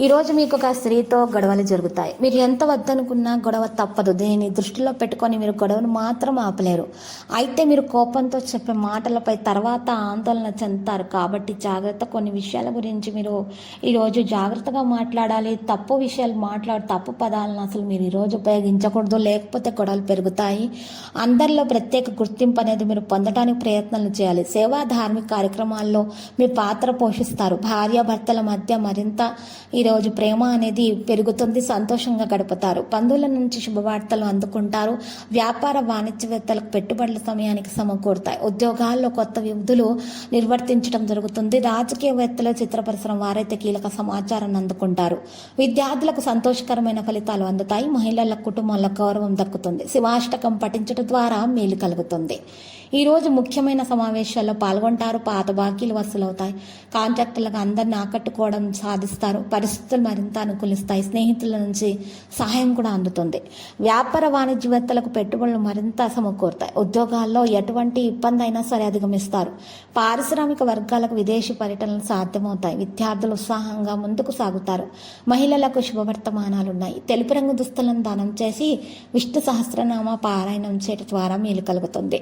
ఈరోజు మీకు ఒక స్త్రీతో గొడవలు జరుగుతాయి. మీరు ఎంత వద్దనుకున్నా గొడవ తప్పదు. దీనిని దృష్టిలో పెట్టుకొని మీరు గొడవను మాత్రం ఆపలేరు. అయితే మీరు కోపంతో చెప్పే మాటలపై తర్వాత ఆందోళన చెందుతారు. కాబట్టి జాగ్రత్త కొన్ని విషయాల గురించి మీరు ఈరోజు జాగ్రత్తగా మాట్లాడాలి. తప్పు విషయాలు మాట్లాడు తప్పు పదాలను అసలు మీరు ఈరోజు ఉపయోగించకూడదు. లేకపోతే గొడవలు పెరుగుతాయి. అందరిలో ప్రత్యేక గుర్తింపు అనేది మీరు పొందడానికి ప్రయత్నాలు చేయాలి. సేవా ధార్మిక కార్యక్రమాల్లో మీ పాత్ర పోషిస్తారు. భార్యాభర్తల మధ్య మరింత ఈరోజు ప్రేమ అనేది పెరుగుతుంది సంతోషంగా గడుపుతారు. బంధువుల నుంచి శుభవార్తలు అందుకుంటారు. వ్యాపార వాణిజ్యవేత్తలకు పెట్టుబడుల సమయానికి సమకూరుతాయి. ఉద్యోగాల్లో కొత్త విధులు నిర్వర్తించడం జరుగుతుంది. రాజకీయవేత్తలు చిత్ర పరిశ్రమ వారైతే కీలక సమాచారాన్ని అందుకుంటారు. విద్యార్థులకు సంతోషకరమైన ఫలితాలు అందుతాయి. మహిళల కుటుంబాల గౌరవం దక్కుతుంది. శివాష్టకం పఠించడం ద్వారా మేలు కలుగుతుంది. ఈరోజు ముఖ్యమైన సమావేశాల్లో పాల్గొంటారు పాత బాకీలు వసూలవుతాయి. కాంట్రాక్టులకు అందరిని ఆకట్టుకోవడం సాధిస్తారు. పరిస్థితులు మరింత అనుకూలిస్తాయి. స్నేహితుల నుంచి సహాయం కూడా అందుతుంది. వ్యాపార వాణిజ్యవేత్తలకు పెట్టుబడులు మరింత సమకూరుతాయి. ఉద్యోగాల్లో ఎటువంటి ఇబ్బంది అయినా సరే అధిగమిస్తారు. పారిశ్రామిక వర్గాలకు విదేశీ పర్యటనలు సాధ్యమవుతాయి. విద్యార్థులు ఉత్సాహంగా ముందుకు సాగుతారు. మహిళలకు శుభవర్తమానాలు ఉన్నాయి తెలుపు రంగు దుస్తులను దానం చేసి విష్ణు సహస్రనామ పారాయణం చేయడం ద్వారా మేలు కలుగుతుంది.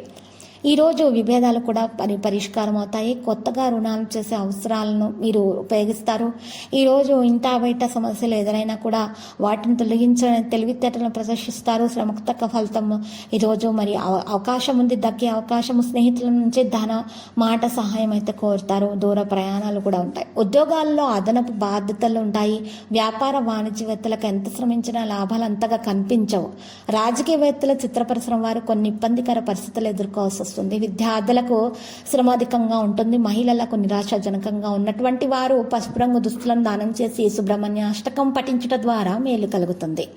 ఈరోజు విభేదాలు కూడా పరి పరిష్కారం అవుతాయి. కొత్తగా రుణాలు చేసే అవసరాలను మీరు ఉపయోగిస్తారు. ఈరోజు ఇంత బయట సమస్యలు ఎదురైనా కూడా వాటిని తొలగించడానికి తెలివితేటలను ప్రదర్శిస్తారు. శ్రమకు తగ్గ ఫలితం ఈరోజు మరి అవ- అవకాశం ఉంది. దక్కే అవకాశం స్నేహితుల నుంచి ధన మాట సహాయం అయితే కోరుతారు. దూర ప్రయాణాలు కూడా ఉంటాయి. ఉద్యోగాల్లో అదనపు బాధ్యతలు ఉంటాయి. వ్యాపార వాణిజ్యవేత్తలకు ఎంత శ్రమించినా లాభాలు అంతగా కనిపించవు. రాజకీయవేత్తల చిత్ర పరిశ్రమ వారు కొన్ని ఇబ్బందికర పరిస్థితులు ఎదుర్కోవాల్సి వస్తుంది విద్యార్థులకు శ్రమ అధికంగా ఉంటుంది. మహిళలకు నిరాశాజనకంగా ఉన్నటువంటి వారు పసుపు రంగు దుస్తులను దానం చేసి సుబ్రహ్మణ్య అష్టకం పఠించడం ద్వారా మేలు కలుగుతుంది.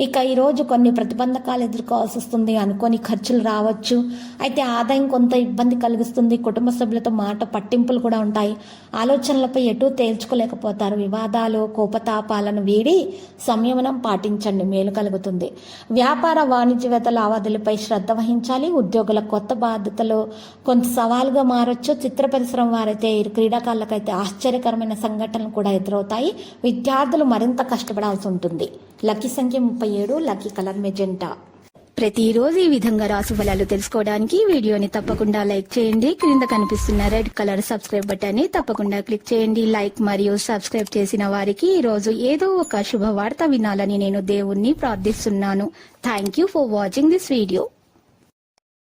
ఇక ఈరోజు కొన్ని ప్రతిబంధకాలు ఎదుర్కోవాల్సి వస్తుంది. అనుకోని ఖర్చులు రావచ్చు. అయితే ఆదాయం కొంత ఇబ్బంది కలిగిస్తుంది కుటుంబ సభ్యులతో మాట పట్టింపులు కూడా ఉంటాయి. ఆలోచనలపై ఎటు తేల్చుకోలేకపోతారు. వివాదాలు కోపతాపాలను వీడి సంయమనం పాటించండి. మేలు కలుగుతుంది. వ్యాపార వాణిజ్యవేత్త లావాదేవీలపై శ్రద్ధ వహించాలి. ఉద్యోగుల కొత్త బాధ్యతలు కొంత సవాలుగా మారొచ్చు. చిత్ర పరిశ్రమ వారైతే క్రీడాకారులకైతే ఆశ్చర్యకరమైన సంఘటనలు కూడా ఎదురవుతాయి. విద్యార్థులు మరింత కష్టపడాల్సి ఉంటుంది. లక్కీ సంఖ్య ముప్పై ఏడు లక్కీ కలర్ మెజెంటా. ప్రతిరోజు ఈ విధంగా రాసు ఫలాలు తెలుసుకోవడానికి వీడియోని తప్పకుండా లైక్ చేయండి. క్రింద కనిపిస్తున్న రెడ్ కలర్ సబ్స్క్రైబ్ బటన్ని తప్పకుండా క్లిక్ చేయండి. లైక్ మరియు సబ్స్క్రైబ్ చేసిన వారికి ఈ రోజు ఏదో ఒక శుభవార్త వినాలని నేను దేవుణ్ణి ప్రార్థిస్తున్నాను. Thank you for watching this video